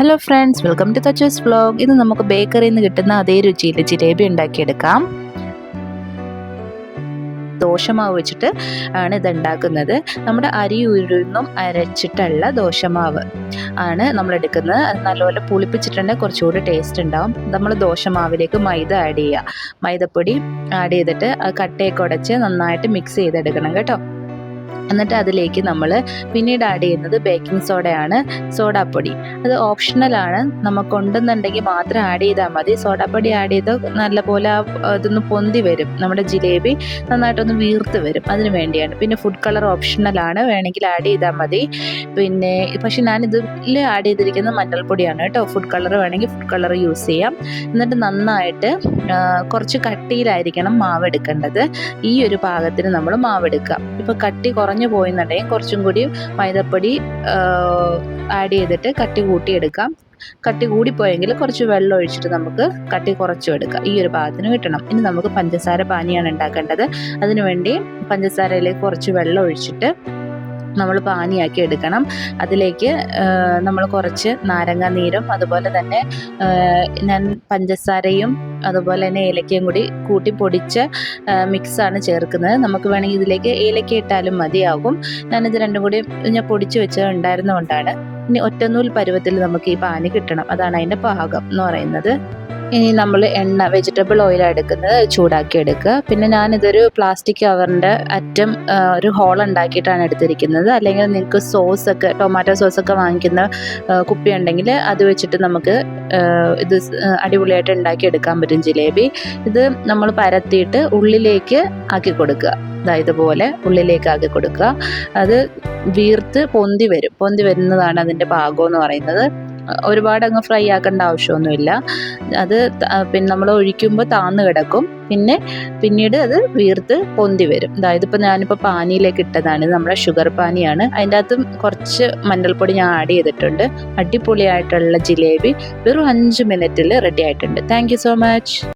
Hello friends welcome to Thatchers vlog ഇന്ന് നമുക്ക് ബേക്കറിയിൽ നിന്ന് കിട്ടുന്ന അതേ രുചിയിൽ ജിലേബി ഉണ്ടാക്കിയെടുക്കാം. ദോശമാവ് വെച്ചിട്ട് ആണ് ഇത് ഉണ്ടാക്കുന്നത് നമ്മുടെ അരി ഉരുന്നും അരച്ചിട്ടുള്ള ദോശമാവ് ആണ് നമ്മൾ എടുക്കുന്നത്. അത് നല്ലപോലെ പുളിപ്പിച്ചിട്ടുണ്ടെങ്കിൽ കുറച്ചുകൂടി ടേസ്റ്റ് ഉണ്ടാവും. നമ്മൾ ദോശമാവിലേക്ക് മൈദ ആഡ് ചെയ്യുക. മൈദപ്പൊടി ആഡ് ചെയ്തിട്ട് കട്ടയൊക്കെ ഉടച്ച് നന്നായിട്ട് മിക്സ് ചെയ്തെടുക്കണം കേട്ടോ. എന്നിട്ട് അതിലേക്ക് നമ്മൾ പിന്നീട് ആഡ് ചെയ്യുന്നത് ബേക്കിംഗ് സോഡയാണ് സോഡാപ്പൊടി. അത് ഓപ്ഷണലാണ് നമുക്ക് ഉണ്ടെന്നുണ്ടെങ്കിൽ മാത്രം ആഡ് ചെയ്താൽ മതി. സോഡാപ്പൊടി ആഡ് ചെയ്ത് നല്ലപോലെ ഇതൊന്ന് പൊന്തി വരും. നമ്മുടെ ജിലേബി നന്നായിട്ടൊന്ന് വീർത്ത് വരും. അതിന് വേണ്ടിയാണ്. പിന്നെ ഫുഡ് കളർ ഓപ്ഷണലാണ് വേണമെങ്കിൽ ആഡ് ചെയ്താൽ മതി. പിന്നെ പക്ഷെ ഞാൻ ഇതിൽ ആഡ് ചെയ്തിരിക്കുന്നത് മഞ്ഞൾപ്പൊടിയാണ് കേട്ടോ. ഫുഡ് കളർ വേണമെങ്കിൽ ഫുഡ് കളർ യൂസ് ചെയ്യാം. എന്നിട്ട് നന്നായിട്ട് കുറച്ച് കട്ടിയിലായിരിക്കണം മാവ് എടുക്കേണ്ടത് ഈ ഒരു പാകത്തിന് നമ്മൾ മാവ് എടുക്കാം ഇപ്പോൾ കട്ടി കുറഞ്ഞു പോയെന്നുണ്ടെങ്കിൽ കുറച്ചും കൂടി മൈദപ്പൊടി ആഡ് ചെയ്തിട്ട് കട്ടി കൂട്ടിയെടുക്കാം. കട്ടി കൂടിപ്പോയെങ്കിൽ കുറച്ച് വെള്ളം ഒഴിച്ചിട്ട് നമുക്ക് കട്ടി കുറച്ചും എടുക്കാം. ഈ ഒരു പാകത്തിന് കിട്ടണം. ഇനി നമുക്ക് പഞ്ചസാര പാനിയാണ് ഉണ്ടാക്കേണ്ടത്. അതിനുവേണ്ടി പഞ്ചസാരയിലേക്ക് കുറച്ച് വെള്ളം ഒഴിച്ചിട്ട് നമ്മൾ പാനിയാക്കി എടുക്കണം. അതിലേക്ക് നമ്മൾ കുറച്ച് നാരങ്ങ നീരും അതുപോലെ തന്നെ ഞാൻ പഞ്ചസാരയും അതുപോലെ തന്നെ ഏലക്കയും കൂടി കൂട്ടി പൊടിച്ച മിക്സാണ് ചേർക്കുന്നത്. നമുക്ക് വേണമെങ്കിൽ ഇതിലേക്ക് ഏലക്ക ഇട്ടാലും മതിയാകും. ഞാനിത് രണ്ടും കൂടി ഞാൻ പൊടിച്ച് വെച്ച് ഉണ്ടായിരുന്നുകൊണ്ടാണ് ഇനി ഒറ്റനൂൽ പരുവത്തിൽ നമുക്ക് ഈ പാനി കിട്ടണം. അതാണ് അതിന്റെ പാകം എന്ന് പറയുന്നത്. ഇനി നമ്മൾ എണ്ണ വെജിറ്റബിൾ ഓയിൽ എടുക്കുന്നത് ചൂടാക്കി എടുക്കുക. പിന്നെ ഞാനിതൊരു പ്ലാസ്റ്റിക് കവറിന്റെ അറ്റം ഒരു ഹോൾ ഉണ്ടാക്കിയിട്ടാണ് എടുത്തിരിക്കുന്നത്. അല്ലെങ്കിൽ നിങ്ങൾക്ക് സോസൊക്കെ ടൊമാറ്റോ സോസൊക്കെ വാങ്ങിക്കുന്ന കുപ്പി ഉണ്ടെങ്കിൽ അത് വെച്ചിട്ട് നമുക്ക് ഇത് അടിപൊളിയായിട്ട് ഉണ്ടാക്കി എടുക്കാൻ പറ്റും ജിലേബി. ഇത് നമ്മൾ പരത്തിയിട്ട് ഉള്ളിലേക്ക് ആക്കി കൊടുക്കുക. ഇതുപോലെ ഉള്ളിലേക്ക് ആക്കി കൊടുക്കുക. അത് വീർത്ത് പൊന്തി വരും. പൊന്തി വരുന്നതാണ് അതിന്റെ പാകം എന്ന് പറയുന്നത്. ഒരുപാട് അങ്ങ് ഫ്രൈ ആക്കേണ്ട ആവശ്യമൊന്നുമില്ല. അത് പിന്നെ നമ്മൾ ഒഴിക്കുമ്പോൾ താന്ന് കിടക്കും. പിന്നെ പിന്നീട് അത് വീർത്ത് പൊന്തി വരും. അതായത് ഇപ്പോൾ ഞാനിപ്പോൾ പാനിയിലേക്ക് ഇട്ടതാണ്. നമ്മുടെ ഷുഗർ പാനിയാണ്. അതിന്റെ അകത്തും കുറച്ച് മഞ്ഞൾപ്പൊടി ഞാൻ ആഡ് ചെയ്തിട്ടുണ്ട്. അടിപൊളിയായിട്ടുള്ള ജിലേബി വെറും അഞ്ച് മിനിറ്റിൽ റെഡി ആയിട്ടുണ്ട്. Thank so much.